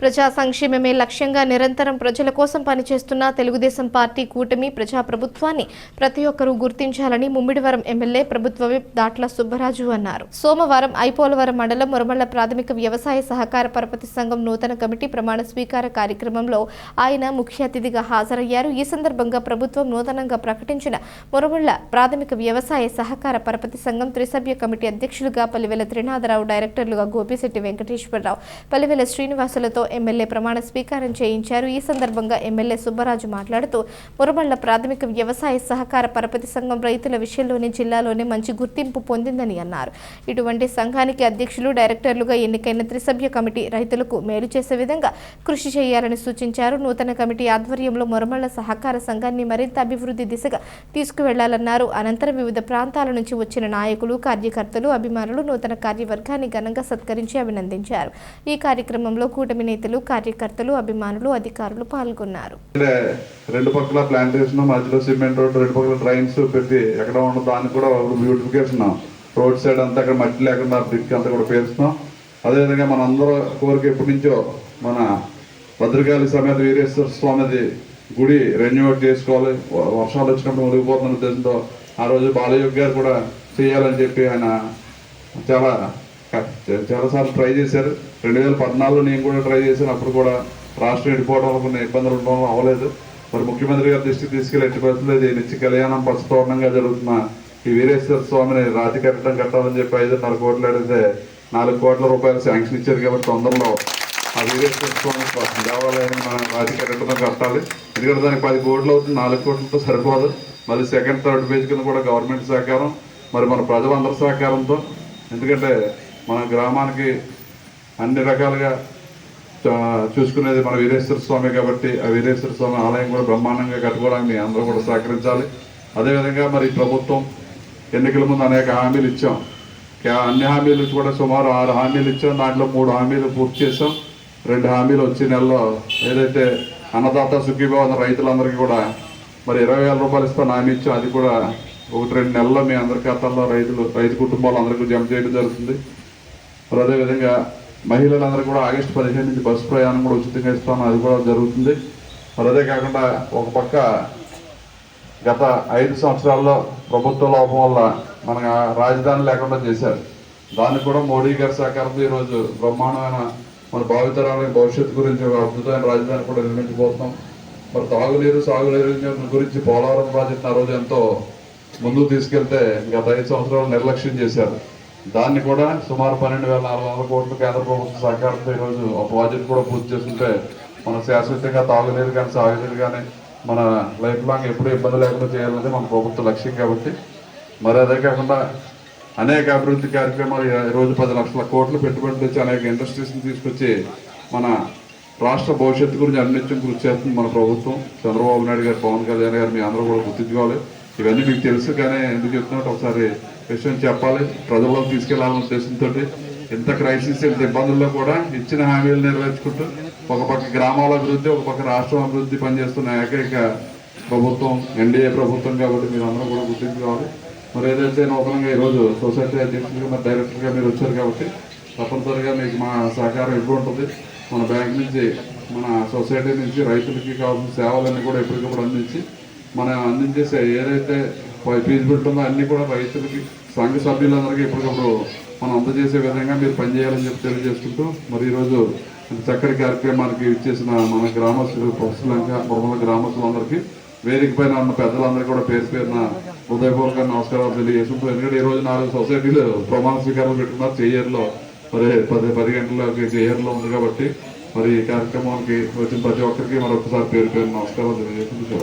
ప్రజా సంక్షేమమే లక్ష్యంగా నిరంతరం ప్రజల కోసం పనిచేస్తున్న తెలుగుదేశం పార్టీ కూటమి ప్రజా ప్రభుత్వాన్ని ప్రతి ఒక్కరూ గుర్తించాలని ముమ్మిడివరం ఎమ్మెల్యే ప్రభుత్వ విప్ దాట్ల సుబ్బరాజు అన్నారు. సోమవారం ఐపోలవరం మండలం మురమళ్ళ ప్రాథమిక వ్యవసాయ సహకార పరపతి సంఘం నూతన కమిటీ ప్రమాణ స్వీకార కార్యక్రమంలో ఆయన ముఖ్య అతిథిగా హాజరయ్యారు. ఈ సందర్భంగా ప్రభుత్వం నూతనంగా ప్రకటించిన మురమళ్ళ ప్రాథమిక వ్యవసాయ సహకార పరపతి సంఘం త్రిసభ్య కమిటీ అధ్యక్షులుగా పల్లివెల త్రినాథరావు డైరెక్టర్లుగా గోపిశెట్టి వెంకటేశ్వరరావు పల్లివెల శ్రీనివాసులతో ఎమ్మెల్యే ప్రమాణ స్వీకారం చేయించారు. ఈ సందర్భంగా ఎమ్మెల్యే సుబ్బరాజు మాట్లాడుతూ మురమళ్ళ ప్రాథమిక వ్యవసాయ సహకార పరపతి సంఘం రైతుల విషయంలోనే జిల్లాలోనే మంచి గుర్తింపు పొందిందని అన్నారు. ఇటువంటి సంఘానికి అధ్యక్షులు డైరెక్టర్లుగా ఎన్నికైన త్రిసభ్య కమిటీ రైతులకు మేలు చేసే విధంగా కృషి చేయాలని సూచించారు. నూతన కమిటీ ఆధ్వర్యంలో మురమళ్ళ సహకార సంఘాన్ని మరింత అభివృద్ధి దిశగా తీసుకువెళ్ళాలన్నారు. అనంతరం వివిధ ప్రాంతాల నుంచి వచ్చిన నాయకులు కార్యకర్తలు అభిమానులు నూతన కార్యవర్గాన్ని ఘనంగా సత్కరించి అభినందించారు. ఈ కార్యక్రమంలో కూటమి నేతలు కార్యకర్తలు అభిమానులు అధికారులు పాల్గొన్నారు. రెండు పక్కల ప్లాంటేషన్ మధ్యలో సిమెంట్ రోడ్ రెండు పక్కల ట్రైన్స్ పెట్టి ఎక్కడ ఉండదు దానికి కూడా బ్యూటిఫికేషన్ రోడ్ సైడ్ అంతా అక్కడ మట్టి లేకుండా బ్రిక్ అంతా కూడా పేరుస్తున్నాం అదేవిధంగా మన అందరూ కోరిక ఎప్పటి నుంచో మన భద్రకాళి సమేత వీరేశ్వర స్వామిది గుడి రెన్యూవేట్ చేసుకోవాలి. వర్షాలు వచ్చినప్పుడు మునిగిపోతున్న ఉద్దేశంతో ఆ రోజు బాలయోగ్ గారు కూడా చేయాలని చెప్పి ఆయన చాలా చాలాసార్లు ట్రై చేశారు. రెండు వేల పద్నాలుగులో నేను కూడా ట్రై చేశాను. అప్పుడు కూడా రాష్ట్రం విడిపోవడం వల్ల కొన్ని ఇబ్బందులు ఉండడం అవ్వలేదు. మరి ముఖ్యమంత్రి గారి దృష్టికి తీసుకెళ్ళి ఎట్టి పరిస్థితులు ఇది నిత్య కళ్యాణం పచ్చతోరణంగా జరుగుతున్న ఈ వీరేశ్వర స్వామిని రాతి కట్టడం కట్టాలని చెప్పి ఐదున్నర కోట్లు అడిగితే నాలుగు కోట్ల రూపాయలు శాంక్షన్ ఇచ్చారు కాబట్టి తొందరలో ఆ వీరేశ్వర స్వామి దేవాలయాన్ని మనం రాతి కట్టడం కట్టాలి. ఎందుకంటే దానికి పది కోట్లు అవుతుంది. నాలుగు కోట్లతో సరిపోదు. మళ్ళీ సెకండ్ థర్డ్ పేజ్ కింద కూడా గవర్నమెంట్ సహకారం. మరి మన ప్రజలందరి సహకారంతో. ఎందుకంటే మన గ్రామానికి అన్ని రకాలుగా చూసుకునేది మన వీరేశ్వర స్వామి కాబట్టి ఆ వీరేశ్వర స్వామి ఆలయం కూడా బ్రహ్మాండంగా కట్టుకోవడానికి మీ అందరూ కూడా సహకరించాలి. అదేవిధంగా మరి ప్రభుత్వం ఎన్నికల ముందు అనేక హామీలు ఇచ్చాం. అన్ని హామీలు కూడా సుమారు ఆరు హామీలు ఇచ్చాం. దాంట్లో మూడు హామీలు పూర్తి చేసాం రెండు హామీలు వచ్చే నెలలో ఏదైతే అన్నదాత సుఖీభావ రైతులందరికీ కూడా మరి ఇరవై వేల రూపాయలు ఇస్తాను హామీ ఇచ్చాం. అది కూడా ఒకటి రెండు నెలల్లో మీ అందరి ఖాతాల్లో రైతులు రైతు కుటుంబాలు అందరికీ జమ చేయడం జరుగుతుంది. మరి అదేవిధంగా మహిళలందరూ కూడా ఆగస్టు పదిహేను నుంచి బస్సు ప్రయాణం కూడా ఉచితంగా ఇస్తాను అది కూడా జరుగుతుంది. మరి అదే కాకుండా ఒక పక్క గత ఐదు సంవత్సరాల్లో ప్రభుత్వ లోపం వల్ల మన రాజధాని లేకుండా చేశారు. దాన్ని కూడా మోడీ గారి సహకారంతో ఈరోజు బ్రహ్మాండమైన మన భావితరాల భవిష్యత్తు గురించి ఒక అద్భుతమైన రాజధాని కూడా నిర్మించబోతున్నాం. మరి తాగునీరు సాగునీరు గురించి పోలవరం ప్రాజెక్ట్ ఆ రోజు ఎంతో ముందుకు తీసుకెళ్తే గత ఐదు సంవత్సరాలు నిర్లక్ష్యం చేశారు. దాన్ని కూడా సుమారు పన్నెండు వేల నాలుగు వందల కోట్లు కేంద్ర ప్రభుత్వ సహకారంతో ఈరోజు ఆ ప్రాజెక్ట్ కూడా పూర్తి చేస్తుంటే మన శాశ్వతంగా తాగునీరు కానీ సాగునీరు కానీ మన లైఫ్ లాంగ్ ఎప్పుడూ ఇబ్బంది లేకుండా చేయాలనేది మన ప్రభుత్వ లక్ష్యం కాబట్టి. మరి అదే కాకుండా అనేక అభివృద్ధి కార్యక్రమాలు ఈరోజు రోజు పది లక్షల కోట్లు పెట్టుబడులు తెచ్చి అనేక ఇండస్ట్రీస్ని తీసుకొచ్చి మన రాష్ట్ర భవిష్యత్తు గురించి అన్నిత్యం కృషి చేస్తుంది మన ప్రభుత్వం. చంద్రబాబు నాయుడు గారు పవన్ కళ్యాణ్ గారు మీ అందరూ కూడా గుర్తించుకోవాలి. ఇవన్నీ మీకు తెలుసు కానీ ఎందుకు చెప్తున్నట్టు ఒకసారి విషయం చెప్పాలి. ప్రజల్లో తీసుకెళ్ళాలనే ఉద్దేశంతో ఇంత క్రైసిస్ ఎంత ఇబ్బందుల్లో కూడా ఇచ్చిన హామీలు నెరవేర్చుకుంటూ ఒక పక్క గ్రామాల అభివృద్ధి ఒక పక్క రాష్ట్రం అభివృద్ధి పనిచేస్తున్న ఏకైక ప్రభుత్వం ఎన్డీఏ ప్రభుత్వం కాబట్టి మీరు అందరూ కూడా గుర్తించుకోవాలి మరి ఏదైతే నూతనంగా ఈరోజు సొసైటీ అధ్యక్షులుగా మరి డైరెక్టర్గా మీరు వచ్చారు కాబట్టి తప్పనిసరిగా మీకు మా సహకారం ఎప్పుడు ఉంటుంది. మన బ్యాంక్ నుంచి మన సొసైటీ నుంచి రైతులకి కావాల్సిన సేవలన్నీ కూడా ఎప్పటికప్పుడు అందించి మనం అందించేసే ఏదైతే ఫీజు పెట్టుందో అన్నీ కూడా రైతులకి సంఘ సభ్యులందరికీ ఇప్పటికప్పుడు మనం అందజేసే విధంగా మీరు పనిచేయాలని చెప్పి తెలియజేసుకుంటూ మరి ఈరోజు చక్కటి కార్యక్రమానికి ఇచ్చేసిన మన గ్రామస్తులు ప్రొఫెసర్లంగా మురమల గ్రామస్తులందరికీ వేదిక పైన ఉన్న పెద్దలందరికీ కూడా పేరు పేరున హృదయపూర్వక నమస్కారాలు తెలియజేసుకుంటూ ఎందుకంటే ఈ రోజు నాలుగు సొసైటీలు ప్రమాణ స్వీకారం పెట్టుకున్నారు. చెయ్యర్లో మరి పది పది గంటలకి చెయ్యర్లో ఉంది కాబట్టి మరి ఈ కార్యక్రమానికి వచ్చిన ప్రతి ఒక్కరికి మరొకసారి పేరు పేరు నమస్కారాలు తెలియజేసుకుంటూ